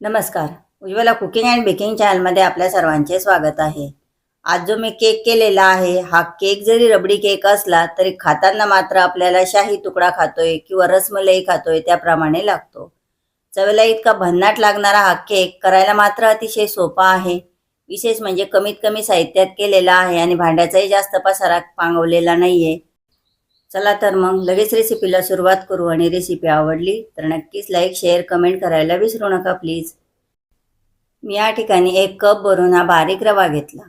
नमस्कार. Ujjwala cooking and baking चॅनलमध्ये आपल्या सर्वांचे स्वागत आहे. आज जो मी केक केलेला आहे हा केक जरी रबडी केक असला तरी खाताना मात्र आपल्याला शाही तुकडा खातोय किंवा रसमलाई खातोय त्याप्रमाणे लागतो. चवेला इतका भन्नाट लागणारा हा केक करायला मात्र अतिशय सोपा आहे. विशेष म्हणजे कमीत कमी साहित्यात केलेला आहे आणि भांड्याचाही जास्त पसारा पांगवलेला नाही आहे चला तर मग लगेच रेसिपीला सुरुवात करू आणि रेसिपी आवडली तर नक्कीच लाईक शेअर कमेंट करायला विसरू नका प्लीज मी या ठिकाणी एक कप भरून हा बारीक रवा घेतला.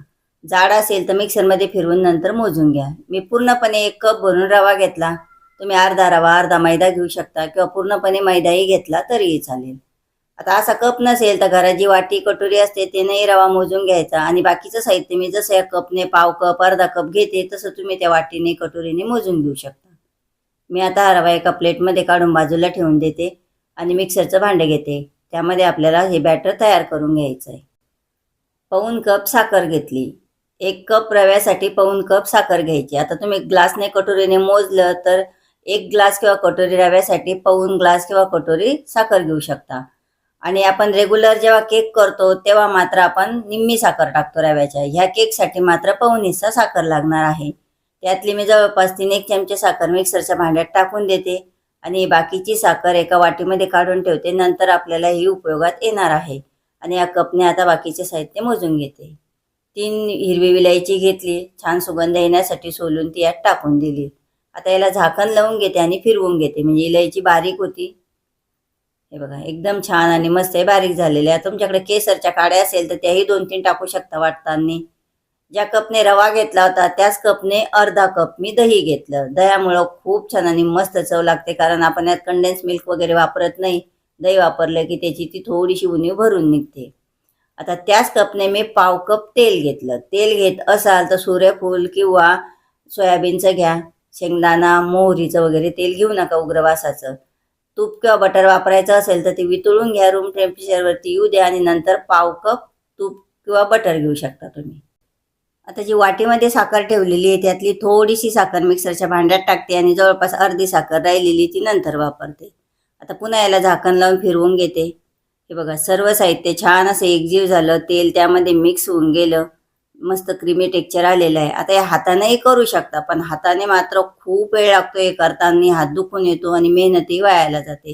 जाड असेल तर मिक्सरमध्ये फिरवून नंतर मोजून घ्या. मी पूर्णपणे एक कप भरून रवा घेतला. तुम्ही अर्धा रवा अर्धा मैदा घेऊ शकता किंवा पूर्णपणे मैदाही घेतला तरीही चालेल. आता असा कप नसेल तर घरात जी वाटी कटोरी असते त्यानेही रवा मोजून घ्यायचा. आणि बाकीचं साहित्य मी जसं या कपने पाव कप अर्धा कप घेते तसं तुम्ही त्या वाटीने कटोरीने मोजून घेऊ शकता. मी आता हा रवा एका प्लेटमध्ये काढून बाजूला ठेवून देते आणि मिक्सरचं भांडं घेते. त्यामध्ये आपल्याला हे बॅटर तयार करून घ्यायचं आहे पाऊन कप साखर घेतली. एक कप रव्यासाठी पाऊन कप साखर घ्यायची. आता तुम्ही ग्लासने कटोरीने मोजलं तर एक ग्लास किंवा कटोरी रव्यासाठी पाऊन ग्लास किंवा कटोरी साखर घेऊ शकता. आणि आपण रेग्युलर जेव्हा केक करतो तेव्हा मात्र आपण निम्मी साखर टाकतो रव्याच्या. ह्या केकसाठी मात्र पाऊन हिस्सा साखर लागणार आहे. त्यातली मी जवळपास तीन एक चमचे साखर मिक्सरच्या भांड्यात टाकून देते आणि बाकीची साखर एका वाटीमध्ये काढून ठेवते. नंतर आपल्याला ही उपयोगात येणार आहे. आणि या कपने आता बाकीचे साहित्य मोजून घेते. तीन हिरवी विलायची घेतली. छान सुगंध येण्यासाठी सोलून ती यात टाकून दिली. आता याला झाकण लावून घेते आणि फिरवून घेते. म्हणजे इलायची बारीक होती. हे बघा एकदम छान आणि मस्त आहे बारीक झालेले आहे. तुमच्याकडे केसरच्या काड्या असेल तर त्याही दोन तीन टाकू शकता वाटताना. ज्या कपने रवा घेतला होता त्याच कपने अर्धा कप मी दही घेतलं. दह्यामुळं खूप छान आणि मस्त चव लागते कारण आपण यात कंडेन्स मिल्क वगैरे वापरत नाही. दही वापरलं की त्याची ती थोडीशी उणीव भरून निघते. आता त्याच कपने मी पाव कप तेल घेतलं. तेल घेत असाल तर सूर्यफूल किंवा सोयाबीनचं घ्या. शेंगदाणा मोहरीचं वगैरे तेल घेऊ नका उग्रवासाचं. तूप किंवा बटर वापरायचं असेल तर ते वितळून घ्या. रूम टेम्परेचरवरती येऊ द्या आणि नंतर पाव कप तूप किंवा बटर घेऊ शकता तुम्ही. आता जी वाटीमध्ये साखर ठेवलेली आहे त्यातली थोडीशी साखर मिक्सरच्या भांड्यात टाकते आणि जवळपास अर्धी साखर राहिलेली ती नंतर वापरते. आता पुन्हा याला झाकण लावून फिरवून घेते. हे बघा सर्व साहित्य छान असं एकजीव झालं तेल त्यामध्ये मिक्स होऊन गेलं. मस्त क्रीमी टेक्चर आलेलं आहे. आता हे हातानेही करू शकता पण हाताने मात्र खूप वेळ लागतो हे करताना. हात दुखून येतो आणि मेहनतही वायाला जाते.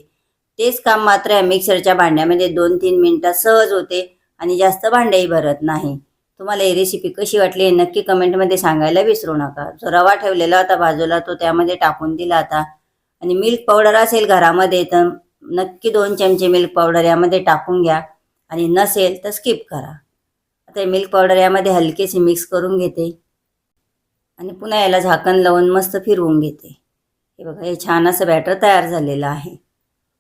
तेच काम मात्र या मिक्सरच्या भांड्यामध्ये दोन तीन मिनटात सहज होते आणि जास्त भांडेही भरत नाही. तुम्हाला ही रेसिपी कशी वाटली हे नक्की कमेंटमध्ये सांगायला विसरू नका. जो रवा ठेवलेला होता बाजूला तो त्यामध्ये टाकून दिला होता. आणि मिल्क पावडर असेल घरामध्ये तर नक्की दोन चमचे मिल्क पावडर यामध्ये टाकून घ्या. आणि नसेल तर स्किप करा. आता मिल्क पावडर यामध्ये हलकेशी मिक्स करून घेते. आणि पुन्हा याला झाकण लावून मस्त फिरवून घेते. हे बघा हे छान असं बॅटर तयार झालेलं आहे.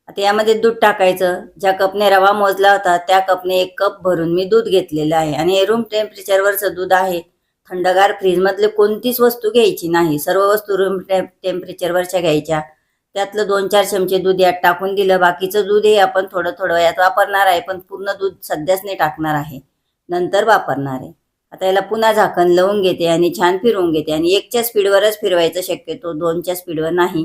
आता यामध्ये दूध टाकायचं. ज्या कपने रवा मोजला होता त्या कपने एक कप भरून मी दूध घेतलेलं आहे. आणि हे रूम टेम्परेचरवरचं दूध आहे. थंडगार फ्रीजमधले कोणतीच वस्तू घ्यायची नाही. सर्व वस्तू रूम टेम टेम्परेचरवरच्या घ्यायच्या. त्यातलं दोन चार चमचे दूध यात टाकून दिलं. बाकीचं दूध हे आपण थोडं थोडं यात वापरणार आहे. पण पूर्ण दूध सध्याच नाही टाकणार आहे. नंतर वापरणार. आहे आता याला पुन्हा झाकण लावून घेते आणि छान फिरवून घेते आणि एकच्या स्पीडवरच फिरवायचं शक्यतो दोनच्या स्पीडवर नाही.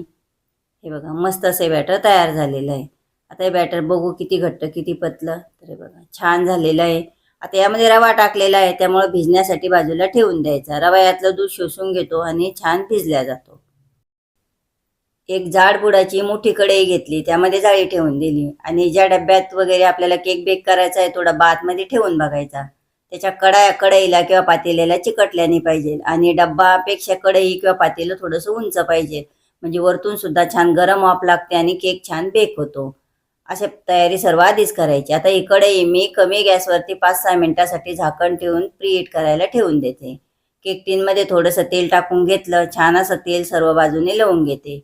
हे बघा मस्त असे बॅटर तयार झालेलं आहे. आता हे बॅटर बघू किती घट्ट किती पतलं. तर हे बघा छान झालेलं आहे. आता यामध्ये रवा टाकलेला आहे त्यामुळे भिजण्यासाठी बाजूला ठेवून द्यायचा. रवा यातलं दूध शोषून घेतो आणि छान भिजल्या जातो. एक जाड बुडाची मोठी कढई घेतली त्यामध्ये जाळी ठेवून दिली. आणि ज्या डब्यात वगैरे आपल्याला केक बेक करायचा आहे तो डब्बा आतमध्ये ठेवून बघायचा. त्याच्या कडाया कढईला किंवा पातेल्याला चिकटल्या नाही पाहिजे. आणि डब्बापेक्षा कढई किंवा पातेलं थोडंसं उंच पाहिजे. म्हणजे वरतून सुद्धा छान गरम वाफ लागते आणि केक छान बेक होतो. अशा तयारी सर्व आधीच करायची. आता ही कढई मी कमी गॅसवरती पाच सहा मिनिटासाठी झाकण ठेवून प्रीहीट करायला ठेवून देते. केक टीनमध्ये थोडंसं तेल टाकून घेतलं छान असं तेल सर्व बाजूने लावून घेते.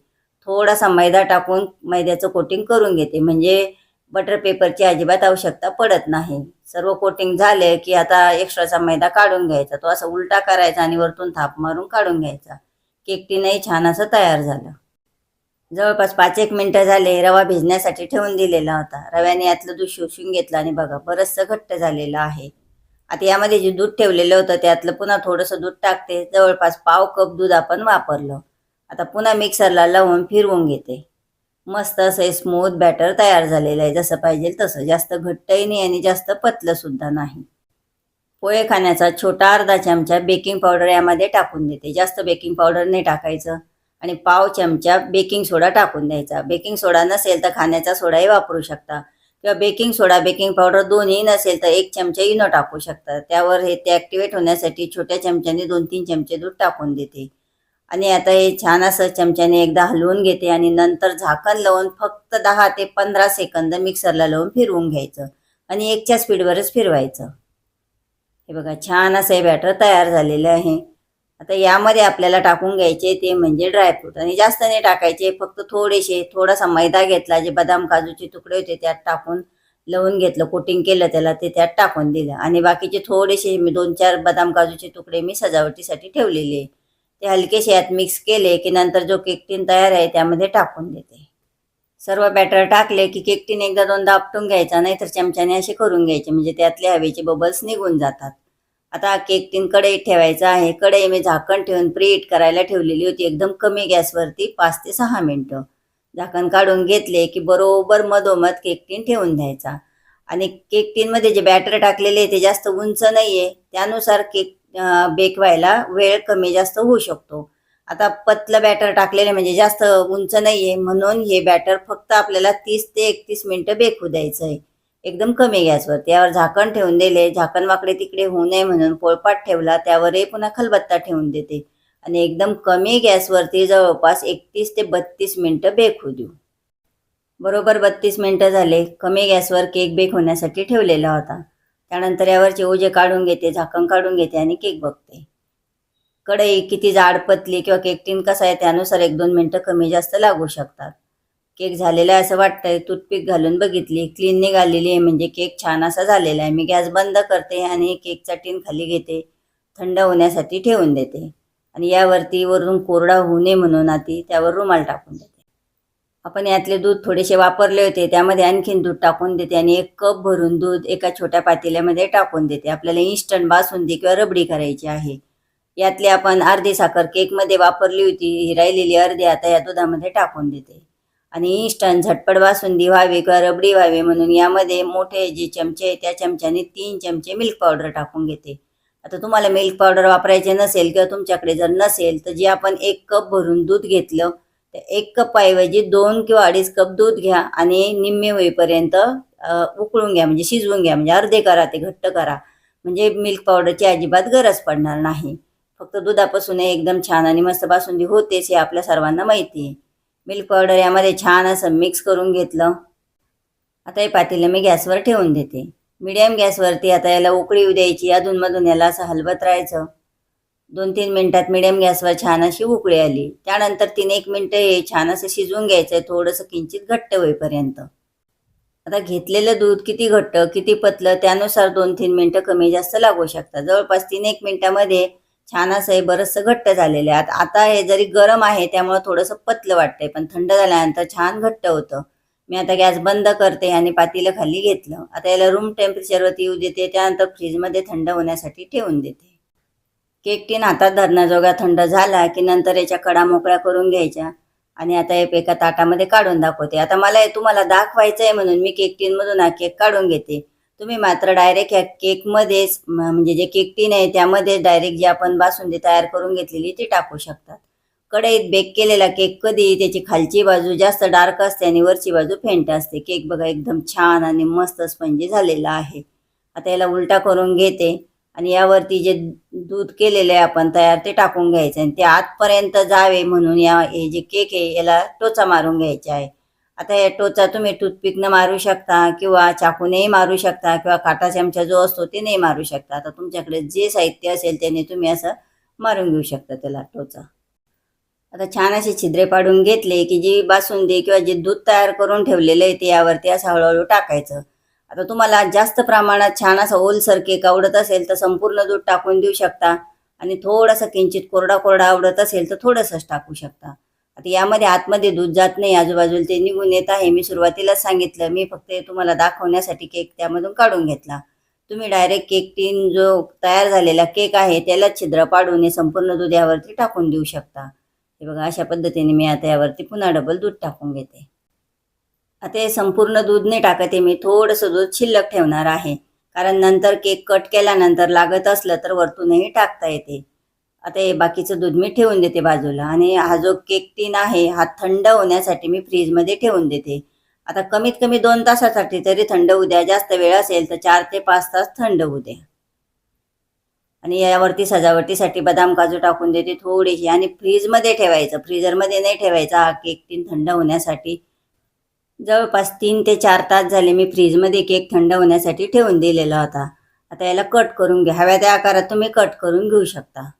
थोडासा मैदा टाकून मैद्याचं कोटिंग करून घेते. म्हणजे बटर पेपरची अजिबात आवश्यकता पडत नाही. सर्व कोटिंग झाले की आता एक्स्ट्राचा मैदा काढून घ्यायचा. तो असा उलटा करायचा आणि वरतून थाप मारून काढून घ्यायचा. केक टीनही छान असं तयार झालं. जवळपास पाच एक मिनटं झाले रवा भिजण्यासाठी ठेवून दिलेला होता. रव्याने यातलं दूध शोषून घेतलं आणि बघा बरंचसं घट्ट झालेलं आहे. आता यामध्ये जे दूध ठेवलेलं होतं त्यातलं पुन्हा थोडंसं दूध टाकते. जवळपास पाव कप दूध आपण वापरलं. आता पुन्हा मिक्सरला लावून फिरवून घेते. मस्त असं स्मूथ बॅटर तयार झालेलं आहे. जसं पाहिजे तसं. जास्त घट्टही नाही आणि जास्त पतलं सुद्धा नाही. पोहे खाण्याचा छोटा अर्धा चमचा बेकिंग पावडर यामध्ये टाकून देते. जास्त बेकिंग पावडर नाही टाकायचं. आणि पाव चमचा बेकिंग सोडा टाकून द्यायचा. बेकिंग सोडा नसेल तर खाण्याचा सोडाही वापरू शकता. किंवा बेकिंग सोडा बेकिंग पावडर दोन्ही नसेल तर एक चमचा इनो टाकू शकता. त्यावर हे ते ॲक्टिवेट होण्यासाठी छोट्या चमच्याने दोन तीन चमचे दूध टाकून देते. आणि आता हे छान असं चमच्याने एकदा हलवून घेते आणि नंतर झाकण लावून फक्त दहा ते पंधरा सेकंद मिक्सरला लावून फिरवून घ्यायचं. आणि एकच्या स्पीडवरच फिरवायचं. हे बघा छान असं हे बॅटर तयार झालेलं आहे. आता यामध्ये आपल्याला टाकून घ्यायचे ते म्हणजे ड्रायफ्रूट आणि जास्त नाही टाकायचे फक्त थोडेसे थोडासा मैदा घेतला जे बदाम काजूचे तुकडे होते त्यात टाकून लवून घेतलं कोटिंग केलं त्याला ते त्यात टाकून दिलं. आणि बाकीचे थोडेसे मी दोन चार बदाम काजूचे तुकडे मी सजावटीसाठी ठेवलेले ते हलकेसे यात मिक्स केले की नंतर जो केक टीन तयार आहे त्यामध्ये टाकून देते. सर्व बॅटर टाकले की केक टीन एकदा दोनदा आपटून घ्यायचा नाहीतर चमच्याने असे करून घ्यायचे म्हणजे त्यातले हवेचे बबल्स निघून जातात. आता केक टीन कढईत ठेवायचा आहे. कढई मी झाकण ठेवून प्रीहीट करायला ठेवलेली होती एकदम कमी गॅसवरती पाच ते सहा मिनटं. झाकण काढून घेतले की बरोबर मधोमध केक टीन ठेवून द्यायचा. आणि केक टीनमध्ये जे बॅटर टाकलेले आहे ते जास्त उंच नाही आहे त्यानुसार केक बेक व्हायला वेळ कमी जास्त होऊ शकतो. आता पतलं बॅटर टाकलेलं म्हणजे जास्त उंच नाही आहे म्हणून हे बॅटर फक्त आपल्याला तीस ते एकतीस मिनटं बेकू द्यायचं आहे एकदम कमी गॅसवर त्यावर झाकण ठेवून दिले झाकण वाकडे तिकडे होऊ नये म्हणून पोळपाट ठेवला त्यावरही पुन्हा खलबत्ता ठेवून देते. आणि एकदम कमी गॅसवरती जवळपास एकतीस ते बत्तीस मिनटं बेक होऊ देऊ. बरोबर बत्तीस मिनटं झाले. कमी गॅसवर केक बेक होण्यासाठी ठेवलेला होता. त्यानंतर यावरचे ओझे काढून घेते झाकण काढून घेते आणि केक बघते. कढई किती जाड पतली किंवा केक टीन कसा आहे त्यानुसार एक दोन मिनटं कमी जास्त लागू शकतात. केक झालेला आहे असं वाटतंय टूथपिक घालून बघितली क्लीन निघालेली आहे म्हणजे केक छान असा झालेला आहे. मी गॅस बंद करते आणि केकचा टीन खाली घेते थंड होण्यासाठी ठेवून देते. आणि यावरती वरून कोरडा होऊ नये म्हणून आधी त्यावर रुमाल टाकून देते. आपण यातले दूध थोडेसे वापरले होते त्यामध्ये आणखीन दूध टाकून देते आणि एक कप भरून दूध एका छोट्या पातेल्यामध्ये टाकून देते. आपल्याला इन्स्टंट बासुंदी किंवा रबडी करायची आहे. यातली आपण अर्धी साखर केकमध्ये वापरली होती ही राहिलेली अर्धी आता या दुधामध्ये टाकून देते. आणि इन्स्टंट झटपट बासुंदी व्हावी किंवा रबडी व्हावी म्हणून यामध्ये मोठे जे चमचे आहे त्या चमच्याने तीन चमचे मिल्क पावडर टाकून घेते. आता तुम्हाला मिल्क पावडर वापरायचे नसेल किंवा तुमच्याकडे जर नसेल तर जे आपण एक कप भरून दूध घेतलं एक कप ऐवजी दोन किंवा अडीच कप दूध घ्या आणि निम्मे होईपर्यंत उकळून घ्या म्हणजे शिजवून घ्या म्हणजे अर्धे करा ते घट्ट करा. म्हणजे मिल्क पावडरची अजिबात गरज पडणार नाही. फक्त दुधापासून एकदम छान आणि मस्त बासुंदी होतेच हे आपल्या सर्वांना माहिती आहे. मिल्क पावडर यामध्ये छान असं मिक्स करून घेतलं. आता हे पातेलं मी गॅसवर ठेवून देते. मिडियम गॅसवरती आता याला उकळी द्यायची अधूनमधून याला असं हलवत राहायचं. दोन तीन मिनटात मिडियम गॅसवर छान अशी उकळी आली. त्यानंतर तीन एक मिनटं हे छान असं शिजवून घ्यायचं आहे थोडंसं किंचित घट्ट होईपर्यंत. आता घेतलेलं दूध किती घट्ट किती पतलं त्यानुसार दोन तीन मिनटं कमी जास्त लागू शकतात. जवळपास तीन एक मिनटामध्ये छान असं हे बरंचसं घट्ट झालेलं आहे. आता हे जरी गरम आहे त्यामुळं थोडंसं पतलं वाटतंय पण थंड झाल्यानंतर छान घट्ट होतं. मी आता गॅस बंद करते आणि पातीलं खाली घेतलं. आता याला रूम टेम्परेचरवरती येऊ देते त्यानंतर फ्रीजमध्ये थंड होण्यासाठी ठेवून देते. केक टीन हातात धरण्याजोगा थंड झाला की नंतर याच्या कडा मोकळ्या करून घ्यायच्या. आणि आता हे एका ताटामध्ये काढून दाखवते. आता मला हे तुम्हाला दाखवायचं आहे म्हणून मी केक टीनमधून हा केक काढून घेते. तुम्ही मात्र डायरेक्ट ह्या केकमध्येच म्हणजे जे केक टीन आहे त्यामध्ये डायरेक्ट जी आपण बासुंदी तयार करून घेतलेली ती टाकू शकतात. कढईत बेक केलेला केक कधी त्याची खालची बाजू जास्त डार्क असते आणि वरची बाजू फेंट असते. केक बघा एकदम छान आणि मस्त स्पंजी झालेला आहे. आता याला उलटा करून घेते. आणि यावरती जे दूध केलेलं आहे आपण तयार ते टाकून घ्यायचं आणि ते आतपर्यंत जावे म्हणून या हे जे केक आहे याला टोचा मारून घ्यायचा आहे. आता या टोचा तुम्ही टूथपिकनं मारू शकता किंवा चाकूनेही मारू शकता किंवा काटा चमचा जो असतो ते नाही मारू शकता. आता तुमच्याकडे जे साहित्य असेल त्याने तुम्ही असं मारून घेऊ शकता त्याला टोचा. आता छान असे छिद्रे पाडून घेतले की जी बासुंदी किंवा जे दूध तयार करून ठेवलेलं आहे ते यावरती असं हळूहळू टाकायचं. आता तुम्हाला जास्त प्रमाणात छान असं ओलसर केक आवडत असेल तर संपूर्ण दूध टाकून देऊ शकता. आणि थोडासा किंचित कोरडा कोरडा आवडत असेल तर थोडंसंच टाकू शकता. आता यामध्ये आतमध्ये दूध जात नाही आजूबाजूला ते निघून येत आहे. मी सुरुवातीलाच सांगितलं मी फक्त तुम्हाला दाखवण्यासाठी केक त्यामधून काढून घेतला. तुम्ही डायरेक्ट केक टीन जो तयार झालेला केक आहे त्याला छिद्र पाडून हे संपूर्ण दूध यावरती टाकून देऊ शकता. हे बघा अशा पद्धतीने मी आता यावरती पुन्हा डबल दूध टाकून घेते. आता हे संपूर्ण दूध नाही टाकते मी थोडंसं दूध शिल्लक ठेवणार आहे. कारण नंतर केक कट केल्यानंतर लागत असलं तर वरतूनही टाकता येते. आता हे बाकीचं दूध मी ठेवून देते बाजूला. आणि हा जो केक टीन आहे हा थंड होण्यासाठी मी फ्रीजमध्ये ठेवून देते. आता कमीत कमी दोन तासासाठी तरी थंड होऊ द्या जास्त वेळ असेल तर चार ते पाच तास थंड होऊ द्या आणि यावरती सजावटीसाठी बदाम काजू टाकून देते थोडीशी आणि फ्रीजमध्ये ठेवायचं. फ्रीजरमध्ये नाही ठेवायचा हा केक टीन थंड होण्यासाठी. जवळपास तीन ते चार तास झाले मी फ्रीजमध्ये केक थंड होण्यासाठी ठेवून दिलेला होता. आता याला कट करून घ्या. हव्या त्या आकारात तुम्ही कट करून घेऊ शकता.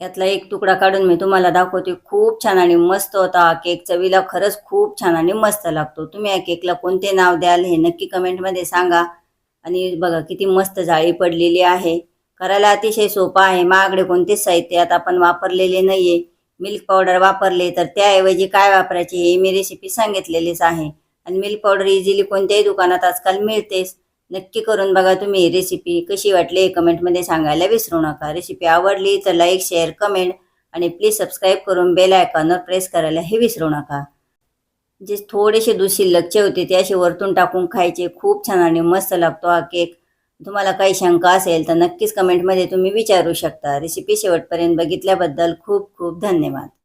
यातला एक तुकडा काढून मी तुम्हाला दाखवते. खूप छान आणि मस्त होता हा केक. चवीला खरंच खूप छान आणि मस्त लागतो. तुम्ही या केकला कोणते नाव द्याल हे नक्की कमेंटमध्ये सांगा. आणि बघा किती मस्त जाळी पडलेली आहे. करायला अतिशय सोपा आहे. महागडे कोणतेच साहित्य आता आपण वापरलेले नाही आहे मिल्क पावडर वापरले तर त्याऐवजी काय वापरायचे हे मी रेसिपी सांगितलेलीच आहे. आणि मिल्क पावडर इझिली कोणत्याही दुकानात आजकाल मिळतेच. नक्की करून बघा तुम्ही ही रेसिपी कशी वाटली हे कमेंटमध्ये सांगायला विसरू नका. रेसिपी आवडली तर लाईक शेअर कमेंट आणि प्लीज सबस्क्राईब करून बेल आयकॉनवर प्रेस करायला हे विसरू नका. जे थोडेसे दूध शिल्लकचे होते ते असे वरतून टाकून खायचे. खूप छान आणि मस्त लागतो हा केक तुम्हाला काही शंका असेल तर नक्कीच कमेंटमध्ये तुम्ही विचारू शकता. रेसिपी शेवटपर्यंत बघितल्याबद्दल खूप खूप धन्यवाद.